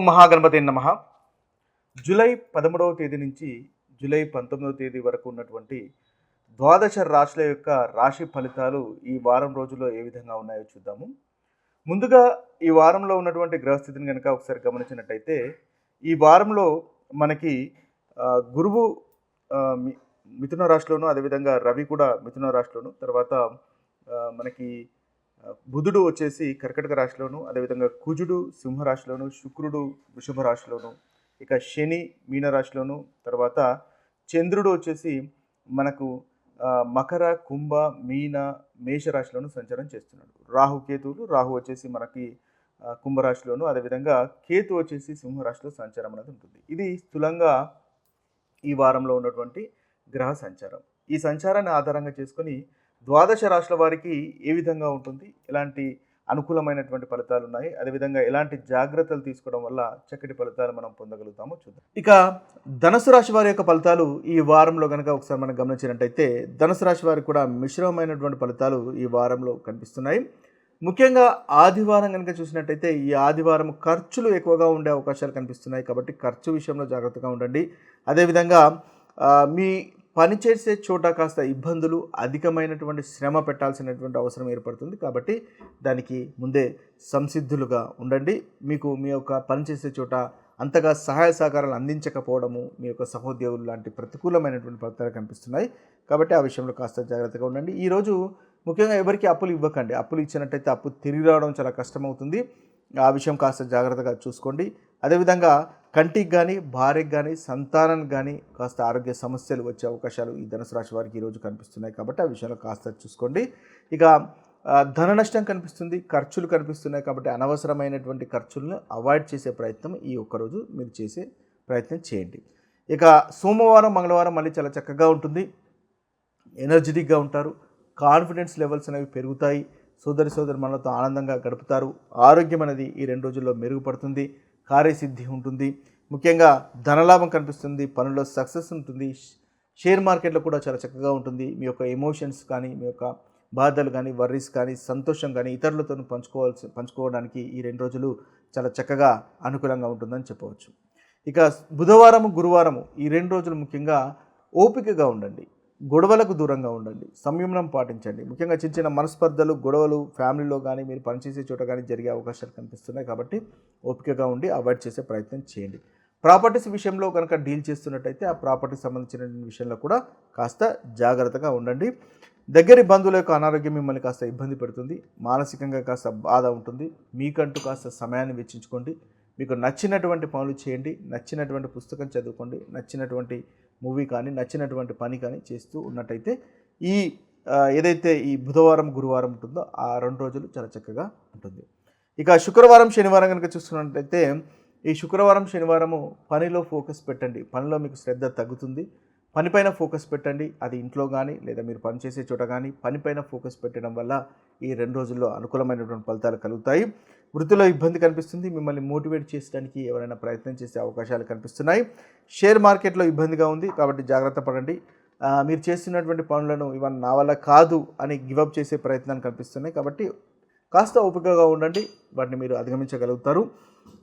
ఓం మహాగణపతి నమ. జూలై పదమూడవ తేదీ నుంచి జూలై పంతొమ్మిదవ తేదీ వరకు ఉన్నటువంటి ద్వాదశ రాశుల యొక్క రాశి ఫలితాలు ఈ వారం రోజుల్లో ఏ విధంగా ఉన్నాయో చూద్దాము. ముందుగా ఈ వారంలో ఉన్నటువంటి గ్రహస్థితిని కనుక ఒకసారి గమనించినట్టయితే ఈ వారంలో మనకి గురువు మి- మిథున రాశిలోను అదేవిధంగా రవి కూడా మిథున రాశిలోను తర్వాత మనకి బుధుడు వచ్చేసి కర్కటక రాశిలోను అదేవిధంగా కుజుడు సింహరాశిలోను శుక్రుడు వృషభ రాశిలోను ఇక శని మీనరాశిలోను తర్వాత చంద్రుడు వచ్చేసి మనకు మకర కుంభ మీన మేషరాశిలోను సంచారం చేస్తున్నాడు. రాహు కేతువులు రాహు వచ్చేసి మనకి కుంభరాశిలోను అదేవిధంగా కేతు వచ్చేసి సింహరాశిలో సంచారం అనేది ఉంటుంది. ఇది స్థూలంగా ఈ వారంలో ఉన్నటువంటి గ్రహ సంచారం. ఈ సంచారాన్ని ఆధారంగా చేసుకొని ద్వాదశ రాశుల వారికి ఏ విధంగా ఉంటుంది? ఎలాంటి అనుకూలమైనటువంటి ఫలితాలు ఉన్నాయి? అదేవిధంగా ఎలాంటి జాగ్రత్తలు తీసుకోవడం వల్ల చక్కటి ఫలితాలు మనం పొందగలుగుతామో చూద్దాం. ఇక ధనుసు రాశి వారి యొక్క ఫలితాలు ఈ వారంలో కనుక ఒకసారి మనం గమనించినట్టయితే ధనుసు రాశి వారికి కూడా మిశ్రమమైనటువంటి ఫలితాలు ఈ వారంలో కనిపిస్తున్నాయి. ముఖ్యంగా ఆదివారం కనుక చూసినట్టయితే ఈ ఆదివారం ఖర్చులు ఎక్కువగా ఉండే అవకాశాలు కనిపిస్తున్నాయి కాబట్టి ఖర్చు విషయంలో జాగ్రత్తగా ఉండండి. అదేవిధంగా మీ పనిచేసే చోట కాస్త ఇబ్బందులు అధికమైనటువంటి శ్రమ పెట్టాల్సినటువంటి అవసరం ఏర్పడుతుంది. కాబట్టి దానికి ముందే సంసిద్ధులుగా ఉండండి. మీకు మీ యొక్క పనిచేసే చోట అంతగా సహాయ సహకారాలు అందించకపోవడము మీ యొక్క సహోద్యోగులు లాంటి ప్రతికూలమైనటువంటి ఫలితాలు కనిపిస్తున్నాయి. కాబట్టి ఆ విషయంలో కాస్త జాగ్రత్తగా ఉండండి. ఈరోజు ముఖ్యంగా ఎవరికి అప్పులు ఇవ్వకండి. అప్పులు ఇచ్చినట్టయితే అప్పు తిరిగి రావడం చాలా కష్టమవుతుంది. ఆ విషయం కాస్త జాగ్రత్తగా చూసుకోండి. అదేవిధంగా కంటికి కానీ భార్యకి కానీ సంతానానికి కానీ కాస్త ఆరోగ్య సమస్యలు వచ్చే అవకాశాలు ఈ ధనుసు రాశి వారికి ఈరోజు కనిపిస్తున్నాయి కాబట్టి ఆ విషయంలో కాస్త చూసుకోండి. ఇక ధన నష్టం కనిపిస్తుంది ఖర్చులు కనిపిస్తున్నాయి కాబట్టి అనవసరమైనటువంటి ఖర్చులను అవాయిడ్ చేసే ప్రయత్నం ఈ ఒక్కరోజు మీరు చేసే ప్రయత్నం చేయండి. ఇక సోమవారం మంగళవారం మళ్ళీ చాలా చక్కగా ఉంటుంది. ఎనర్జెటిక్గా ఉంటారు. కాన్ఫిడెన్స్ లెవెల్స్ అనేవి పెరుగుతాయి. సోదరి సోదరి మనలతో ఆనందంగా గడుపుతారు. ఆరోగ్యం అనేది ఈ రెండు రోజుల్లో మెరుగుపడుతుంది. కార్యసిద్ధి ఉంటుంది. ముఖ్యంగా ధనలాభం కనిపిస్తుంది పనుల్లో సక్సెస్ ఉంటుంది షేర్ మార్కెట్లో కూడా చాలా చక్కగా ఉంటుంది. మీ యొక్క ఎమోషన్స్ కానీ మీ యొక్క బాధలు కానీ వర్రీస్ కానీ సంతోషం కానీ ఇతరులతో పంచుకోవాల్సి పంచుకోవడానికి ఈ రెండు రోజులు చాలా చక్కగా అనుకూలంగా ఉంటుందని చెప్పవచ్చు. ఇక బుధవారము గురువారము ఈ రెండు రోజులు ముఖ్యంగా ఓపికగా ఉండండి. గొడవలకు దూరంగా ఉండండి. సంయమనం పాటించండి. ముఖ్యంగా చిన్న చిన్న మనస్పర్ధలు గొడవలు ఫ్యామిలీలో కానీ మీరు పనిచేసే చోట కానీ జరిగే అవకాశాలు కనిపిస్తున్నాయి కాబట్టి ఓపికగా ఉండి అవాయిడ్ చేసే ప్రయత్నం చేయండి. ప్రాపర్టీస్ విషయంలో కనుక డీల్ చేస్తున్నట్టయితే ఆ ప్రాపర్టీకి సంబంధించిన విషయంలో కూడా కాస్త జాగ్రత్తగా ఉండండి. దగ్గరి బంధువుల యొక్క అనారోగ్యం మిమ్మల్ని కాస్త ఇబ్బంది పెడుతుంది. మానసికంగా కాస్త బాధ ఉంటుంది. మీకంటూ కాస్త సమయాన్ని వెచ్చించుకోండి. మీకు నచ్చినటువంటి పనులు చేయండి నచ్చినటువంటి పుస్తకం చదువుకోండి నచ్చినటువంటి మూవీ కానీ నచ్చినటువంటి పని కానీ చేస్తూ ఉన్నట్టయితే ఈ ఏదైతే ఈ బుధవారం గురువారం ఉంటుందో ఆ రెండు రోజులు చాలా చక్కగా ఉంటుంది. ఇక శుక్రవారం శనివారం కనుక చూస్తున్నట్టయితే ఈ శుక్రవారం శనివారము పనిలో ఫోకస్ పెట్టండి. పనిలో మీకు శ్రద్ధ తగ్గుతుంది. పనిపైన ఫోకస్ పెట్టండి. అది ఇంట్లో కానీ లేదా మీరు పనిచేసే చోట కానీ పనిపైన ఫోకస్ పెట్టడం వల్ల ఈ రెండు రోజుల్లో అనుకూలమైనటువంటి ఫలితాలు కలుగుతాయి. వృత్తిలో ఇబ్బంది కనిపిస్తుంది. మిమ్మల్ని మోటివేట్ చేయడానికి ఎవరైనా ప్రయత్నం చేసే అవకాశాలు కనిపిస్తున్నాయి. షేర్ మార్కెట్లో ఇబ్బందిగా ఉంది. కాబట్టి జాగ్రత్త పడండి. మీరు చేస్తున్నటువంటి పనులను ఇవన్నీ నా వల్ల కాదు అని గివప్ చేసే ప్రయత్నాలు కనిపిస్తున్నాయి. కాబట్టి కాస్త ఓపికగా ఉండండి. వాటిని మీరు అధిగమించగలుగుతారు.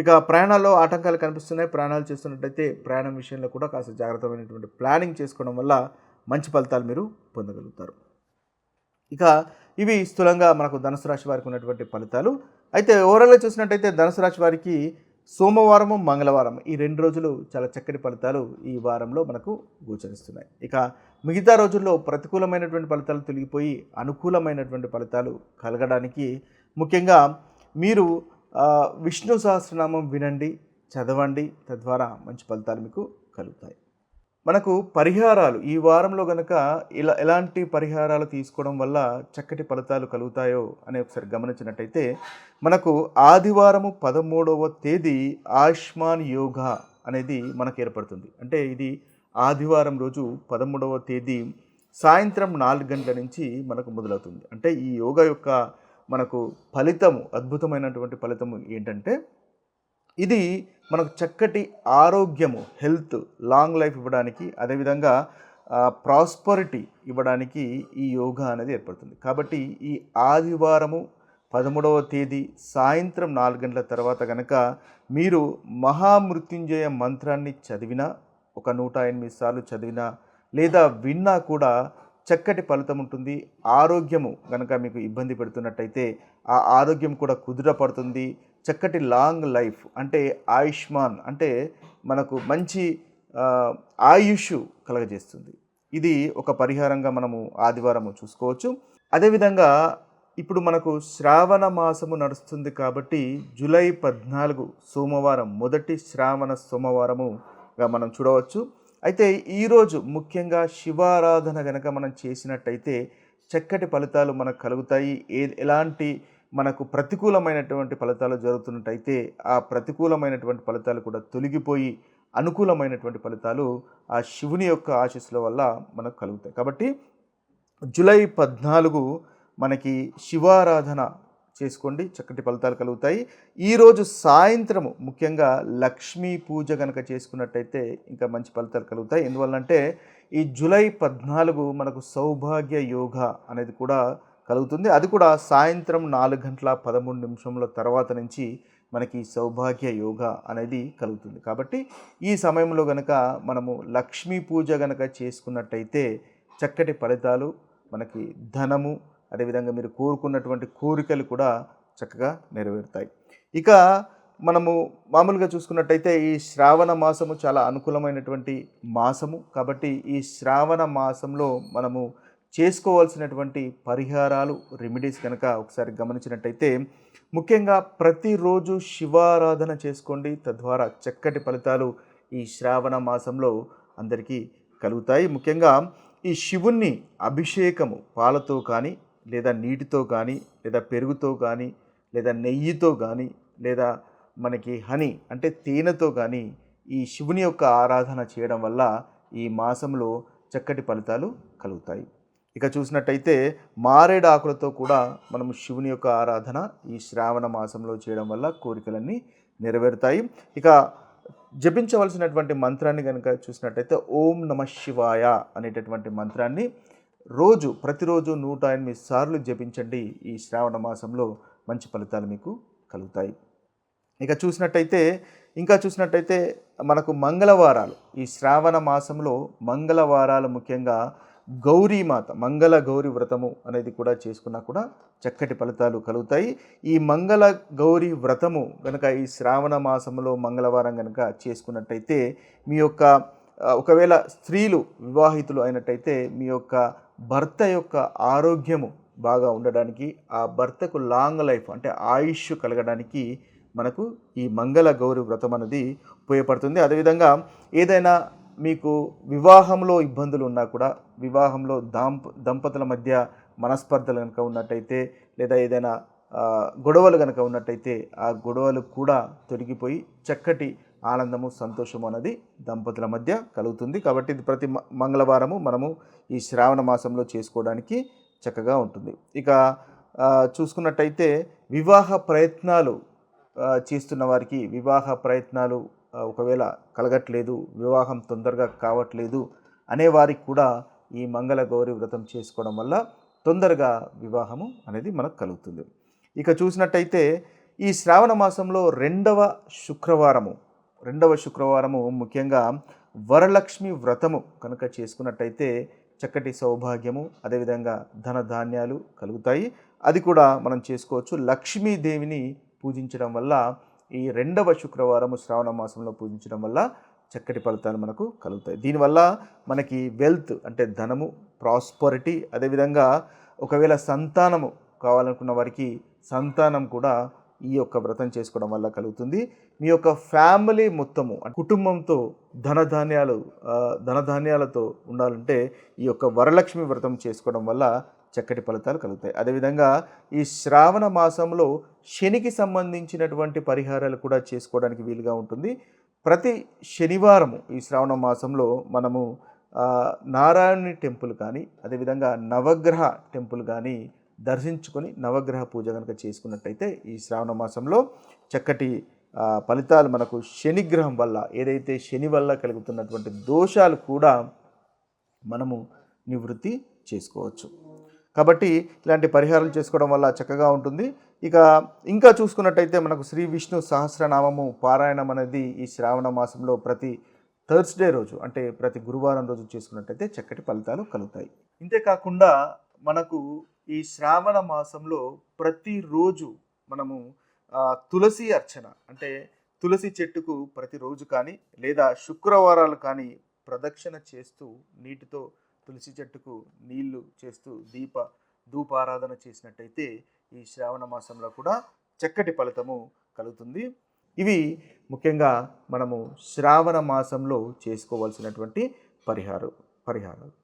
ఇక ప్రయాణాల్లో ఆటంకాలు కనిపిస్తున్నాయి. ప్రయాణాలు చేస్తున్నట్టయితే ప్రయాణం విషయంలో కూడా కాస్త జాగ్రత్తమైనటువంటి ప్లానింగ్ చేసుకోవడం వల్ల మంచి ఫలితాలు మీరు పొందగలుగుతారు. ఇక ఇవి స్థూలంగా మనకు ధనుసు రాశి వారికి ఉన్నటువంటి ఫలితాలు. అయితే ఓవరాల్గా చూసినట్టయితే ధనుసు రాశి వారికి సోమవారము మంగళవారం ఈ రెండు రోజులు చాలా చక్కటి ఫలితాలు ఈ వారంలో మనకు గోచరిస్తున్నాయి. ఇక మిగతా రోజుల్లో ప్రతికూలమైనటువంటి ఫలితాలు తొలగిపోయి అనుకూలమైనటువంటి ఫలితాలు కలగడానికి ముఖ్యంగా మీరు విష్ణు సహస్రనామం వినండి చదవండి తద్వారా మంచి ఫలితాలు మీకు కలుగుతాయి. మనకు పరిహారాలు ఈ వారంలో గనక ఇలా ఎలాంటి పరిహారాలు తీసుకోవడం వల్ల చక్కటి ఫలితాలు కలుగుతాయో అని ఒకసారి గమనించినట్టయితే మనకు ఆదివారము పదమూడవ తేదీ ఆయుష్మాన్ యోగా అనేది మనకు ఏర్పడుతుంది. అంటే ఇది ఆదివారం రోజు పదమూడవ తేదీ సాయంత్రం నాలుగు గంటల నుంచి మనకు మొదలవుతుంది. అంటే ఈ యోగా యొక్క మనకు ఫలితము అద్భుతమైనటువంటి ఫలితము ఏంటంటే ఇది మనకు చక్కటి ఆరోగ్యము హెల్త్ లాంగ్ లైఫ్ ఇవ్వడానికి అదేవిధంగా ప్రాస్పరిటీ ఇవ్వడానికి ఈ యోగా అనేది ఏర్పడుతుంది. కాబట్టి ఈ ఆదివారము పదమూడవ తేదీ సాయంత్రం నాలుగు గంటల తర్వాత కనుక మీరు మహామృత్యుంజయ మంత్రాన్ని చదివినా ఒక నూట ఎనిమిది సార్లు చదివినా లేదా విన్నా కూడా చక్కటి ఫలితం ఉంటుంది. ఆరోగ్యము కనుక మీకు ఇబ్బంది పెడుతున్నట్టయితే ఆ ఆరోగ్యం కూడా కుదురపడుతుంది చక్కటి లాంగ్ లైఫ్ అంటే ఆయుష్మాన్ అంటే మనకు మంచి ఆయుష్ కలగజేస్తుంది. ఇది ఒక పరిహారంగా మనము ఆదివారము చూసుకోవచ్చు. అదేవిధంగా ఇప్పుడు మనకు శ్రావణ మాసము నడుస్తుంది కాబట్టి జూలై పద్నాలుగు సోమవారం మొదటి శ్రావణ సోమవారముగా మనం చూడవచ్చు. అయితే ఈరోజు ముఖ్యంగా శివారాధన గనక మనం చేసినట్టయితే చక్కటి ఫలితాలు మనకు కలుగుతాయి. ఏ ఎలాంటి మనకు ప్రతికూలమైనటువంటి ఫలితాలు జరుగుతున్నట్టయితే ఆ ప్రతికూలమైనటువంటి ఫలితాలు కూడా తొలగిపోయి అనుకూలమైనటువంటి ఫలితాలు ఆ శివుని యొక్క ఆశీస్సుల వల్ల మనకు కలుగుతాయి. కాబట్టి జూలై పద్నాలుగు మనకి శివారాధన చేసుకోండి. చక్కటి ఫలితాలు కలుగుతాయి. ఈరోజు సాయంత్రము ముఖ్యంగా లక్ష్మీ పూజ కనుక చేసుకున్నట్టయితే ఇంకా మంచి ఫలితాలు కలుగుతాయి. ఎందువల్లంటే ఈ జూలై పద్నాలుగు మనకు సౌభాగ్య యోగ అనేది కూడా కలుగుతుంది. అది కూడా సాయంత్రం నాలుగు గంటల పదమూడు నిమిషముల తర్వాత నుంచి మనకి సౌభాగ్య యోగ అనేది కలుగుతుంది. కాబట్టి ఈ సమయంలో గనక మనము లక్ష్మీ పూజ గనక చేసుకున్నట్టయితే చక్కటి ఫలితాలు మనకి ధనము అదేవిధంగా మీరు కోరుకున్నటువంటి కోరికలు కూడా చక్కగా నెరవేరుతాయి. ఇక మనము మామూలుగా చూసుకున్నట్టయితే ఈ శ్రావణ మాసము చాలా అనుకూలమైనటువంటి మాసము. కాబట్టి ఈ శ్రావణ మాసంలో మనము చేసుకోవాల్సినటువంటి పరిహారాలు రెమెడీస్ కనుక ఒకసారి గమనించినట్టయితే ముఖ్యంగా ప్రతిరోజు శివారాధన చేసుకోండి. తద్వారా చక్కటి ఫలితాలు ఈ శ్రావణ మాసంలో అందరికీ కలుగుతాయి. ముఖ్యంగా ఈ శివుణ్ణి అభిషేకము పాలతో కానీ లేదా నీటితో కానీ లేదా పెరుగుతో కానీ లేదా నెయ్యితో కానీ లేదా మనకి హనీ అంటే తేనెతో కానీ ఈ శివుని యొక్క ఆరాధన చేయడం వల్ల ఈ మాసంలో చక్కటి ఫలితాలు కలుగుతాయి. ఇక చూసినట్టయితే మారేడు ఆకులతో కూడా మనం శివుని యొక్క ఆరాధన ఈ శ్రావణ మాసంలో చేయడం వల్ల కోరికలన్నీ నెరవేరుతాయి. ఇక జపించవలసినటువంటి మంత్రాన్ని కనుక చూసినట్టయితే ఓం నమ శివాయ అనేటటువంటి మంత్రాన్ని రోజు ప్రతిరోజు నూట ఎనిమిది సార్లు జపించండి. ఈ శ్రావణ మాసంలో మంచి ఫలితాలు మీకు కలుగుతాయి. ఇక చూసినట్టయితే ఇంకా చూసినట్టయితే మనకు మంగళవారాలు. ఈ శ్రావణ మాసంలో మంగళవారాలు ముఖ్యంగా గౌరీమాత మంగళ గౌరీ వ్రతము అనేది కూడా చేసుకున్నా కూడా చక్కటి ఫలితాలు కలుగుతాయి. ఈ మంగళ గౌరీ వ్రతము కనుక ఈ శ్రావణ మాసంలో మంగళవారం కనుక చేసుకున్నట్టయితే మీ యొక్క ఒకవేళ స్త్రీలు వివాహితులు అయినట్టయితే మీ యొక్క భర్త యొక్క ఆరోగ్యము బాగా ఉండడానికి ఆ భర్తకు లాంగ్ లైఫ్ అంటే ఆయుష్ కలగడానికి మనకు ఈ మంగళ గౌరి వ్రతం అనేది ఉపయోగపడుతుంది. అదేవిధంగా ఏదైనా మీకు వివాహంలో ఇబ్బందులు ఉన్నా కూడా వివాహంలో దాంప దంపతుల మధ్య మనస్పర్ధలు కనుక ఉన్నట్టయితే లేదా ఏదైనా గొడవలు కనుక ఉన్నట్టయితే ఆ గొడవలు కూడా తొలగిపోయి చక్కటి ఆనందము సంతోషము అనేది దంపతుల మధ్య కలుగుతుంది. కాబట్టి ఇది ప్రతి మ- మంగళవారము మనము ఈ శ్రావణ మాసంలో చేసుకోవడానికి చక్కగా ఉంటుంది. ఇక చూసుకున్నట్టయితే వివాహ ప్రయత్నాలు చేస్తున్న వారికి వివాహ ప్రయత్నాలు ఒకవేళ కలగట్లేదు వివాహం తొందరగా కావట్లేదు అనే వారికి కూడా ఈ మంగళ గౌరి వ్రతం చేసుకోవడం వల్ల తొందరగా వివాహము అనేది మనకు కలుగుతుంది. ఇక చూసినట్టయితే ఈ శ్రావణ మాసంలో రెండవ శుక్రవారము రెండవ శుక్రవారము ముఖ్యంగా వరలక్ష్మి వ్రతము కనుక చేసుకున్నట్టయితే చక్కటి సౌభాగ్యము అదేవిధంగా ధన ధాన్యాలు కలుగుతాయి. అది కూడా మనం చేసుకోవచ్చు. లక్ష్మీదేవిని పూజించడం వల్ల ఈ రెండవ శుక్రవారము శ్రావణ మాసంలో పూజించడం వల్ల చక్కటి ఫలితాలు మనకు కలుగుతాయి. దీనివల్ల మనకి వెల్త్ అంటే ధనము ప్రాస్పరిటీ అదేవిధంగా ఒకవేళ సంతానము కావాలనుకున్న వారికి సంతానం కూడా ఈ యొక్క వ్రతం చేసుకోవడం వల్ల కలుగుతుంది. మీ యొక్క ఫ్యామిలీ మొత్తము కుటుంబంతో ధనధాన్యాలు ధనధాన్యాలతో ఉండాలంటే ఈ యొక్క వరలక్ష్మి వ్రతం చేసుకోవడం వల్ల చక్కటి ఫలితాలు కలుగుతాయి. అదేవిధంగా ఈ శ్రావణ మాసంలో శనికి సంబంధించినటువంటి పరిహారాలు కూడా చేసుకోవడానికి వీలుగా ఉంటుంది. ప్రతి శనివారము ఈ శ్రావణ మాసంలో మనము నారాయణి నారాయణుని టెంపుల్ కానీ అదేవిధంగా నవగ్రహ టెంపుల్ కానీ దర్శించుకొని నవగ్రహ పూజ కనుక చేసుకున్నట్టయితే ఈ శ్రావణ మాసంలో చక్కటి ఫలితాలు మనకు శనిగ్రహం వల్ల ఏదైతే శని వల్ల కలుగుతున్నటువంటి దోషాలు కూడా మనము నివృత్తి చేసుకోవచ్చు. కాబట్టి ఇలాంటి పరిహారాలు చేసుకోవడం వల్ల చక్కగా ఉంటుంది. ఇక ఇంకా చూసుకున్నట్టయితే మనకు శ్రీ విష్ణు సహస్రనామము పారాయణం అనేది ఈ శ్రావణ మాసంలో ప్రతి థర్స్డే రోజు అంటే ప్రతి గురువారం రోజు చేసుకున్నట్టయితే చక్కటి ఫలితాలు కలుగుతాయి. ఇంతేకాకుండా మనకు ఈ శ్రావణ మాసంలో ప్రతిరోజు మనము తులసి అర్చన అంటే తులసి చెట్టుకు ప్రతిరోజు కానీ లేదా శుక్రవారాలు కానీ ప్రదక్షిణ చేస్తూ నీటితో తులసి చెట్టుకు నీళ్ళు చేస్తూ దీప ధూపారాధన చేసినట్టయితే ఈ శ్రావణ మాసంలో కూడా చక్కటి ఫలితము కలుగుతుంది. ఇవి ముఖ్యంగా మనము శ్రావణ మాసంలో చేసుకోవాల్సినటువంటి పరిహారం పరిహారాలు.